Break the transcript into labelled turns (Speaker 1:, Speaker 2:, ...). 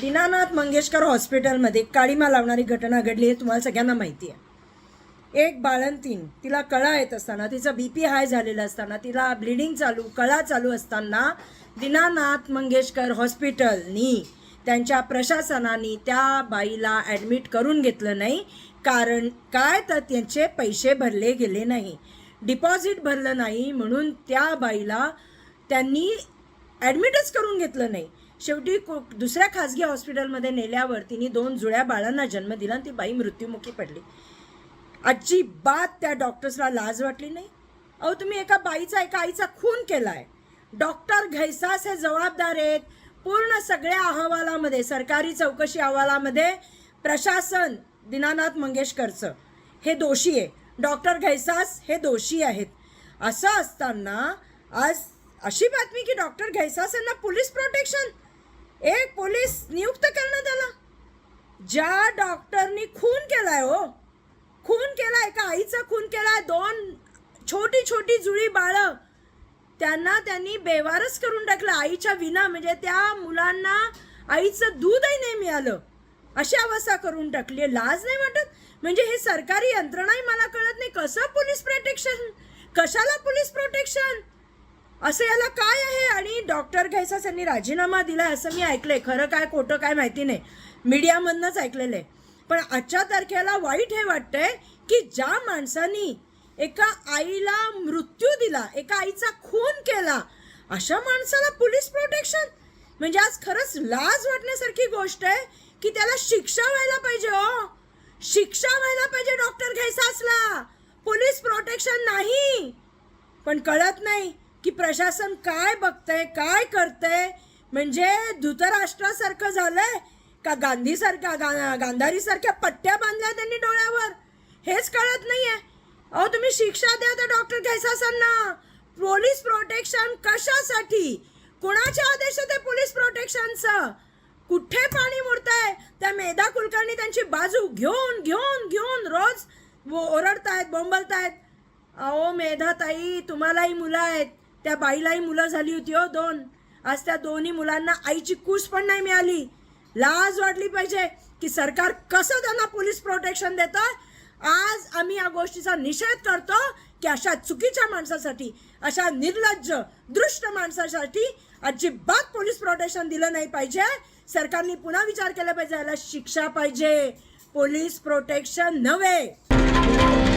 Speaker 1: दीनानाथ मंगेशकर हॉस्पिटलमध्ये काळीमा लावणारी घटना घडली हे तुम्हाला सगळ्यांना माहिती आहे. एक बाळंतीन तिला कळा येत असताना तिचा बी पी हाय झालेला असताना तिला ब्लिडिंग चालू कळा चालू असताना दीनानाथ मंगेशकर हॉस्पिटलनी त्यांच्या प्रशासनाने त्या बाईला ॲडमिट करून घेतलं नाही कारण काय तर त्यांचे पैसे भरले गेले नाही. डिपॉझिट भरलं नाही म्हणून त्या बाईला त्यांनी ॲडमिटच करून घेतलं नाही. शेवटी को दुसऱ्या खाजगी हॉस्पिटलमध्ये नेल्यावर तिने दोन जुळ्या बाळांना जन्म दिला आणि ती बाई मृत्युमुखी पडली. अजिबात त्या डॉक्टर्सला लाज वाटली नाही. अहो तुम्ही एका बाईचा एका आईचा खून केला आहे डॉक्टर घैसास हे जबाबदार आहेत. पूर्ण सगळ्या अहवालामध्ये सरकारी चौकशी अहवालामध्ये प्रशासन दीनानाथ मंगेशकरचं हे दोषी आहे. डॉक्टर घैसास हे दोषी आहेत. असं असताना आज अशी बातमी की डॉक्टर घैसास यांना पोलीस प्रोटेक्शन एक पोलीस नियुक्त करण्यात त्याला ज्या डॉक्टरनी खून केलाय हो खून केलाय एका आईचा खून केलाय दोन छोटी छोटी जुळी बाळं. त्यांना त्यांनी बेवारच करून टाकलं आईच्या विना. म्हणजे त्या मुलांना आईचं दूधही नाही मिळालं. अशी अवस्था करून टाकली. लाज नाही वाटत? म्हणजे हे सरकारी यंत्रणाही मला कळत नाही. कसं पोलीस प्रोटेक्शन कशाला पोलीस प्रोटेक्शन असं याला काय आहे? आणि डॉक्टर घ्यायचाच यांनी राजीनामा दिला असं मी ऐकलंय. खरं काय खोटं काय माहिती नाही. मीडियामधनंच ऐकलेलं आहे. पण आजच्या तारखेला वाईट हे वाटतंय की ज्या माणसानी एका आईला मृत्यू दिला एका आईचा खून केला अशा माणसाला पोलीस प्रोटेक्शन म्हणजे आज खरंच लाज वाटण्यासारखी गोष्ट आहे की त्याला शिक्षा व्हायला पाहिजे हो. शिक्षा व्हायला पाहिजे डॉक्टर घ्यायचा असला. पोलीस प्रोटेक्शन नाही. पण कळत नाही. की प्रशासन काय बघतंय काय करतंय? म्हणजे धृतराष्ट्रासारखं झालंय का गांधीसारख्या गा गांधारीसारख्या पट्ट्या बांधल्या त्यांनी डोळ्यावर? हेच कळत नाही आहे अहो तुम्ही शिक्षा द्या तर डॉक्टर घैसासांना पोलीस प्रोटेक्शन कशासाठी? कोणाच्या आदेश आहे पोलीस प्रोटेक्शनचं? कुठे पाणी मुरताय? त्या मेधा कुलकर्णी त्यांची बाजू घेऊन घेऊन घेऊन रोज वो- ओरडतायत बोंबलतायत. अहो मेधाताई तुम्हालाही मुलं आहेत. त्या बाईलाही मुलं झाली होती हो दोन. आज त्या दोन्ही मुलांना आईची कूस पण नाही मिळाली. लाज वाटली पाहिजे की सरकार कसं त्यांना पोलीस प्रोटेक्शन देतं? आज आम्ही या गोष्टीचा निषेध करतो की अशा चुकीच्या माणसासाठी अशा निर्लज्ज दृष्ट माणसासाठी अजिबात पोलीस प्रोटेक्शन दिलं नाही पाहिजे. सरकारने पुन्हा विचार केला पाहिजे याला शिक्षा पाहिजे. पोलीस प्रोटेक्शन नव्हे.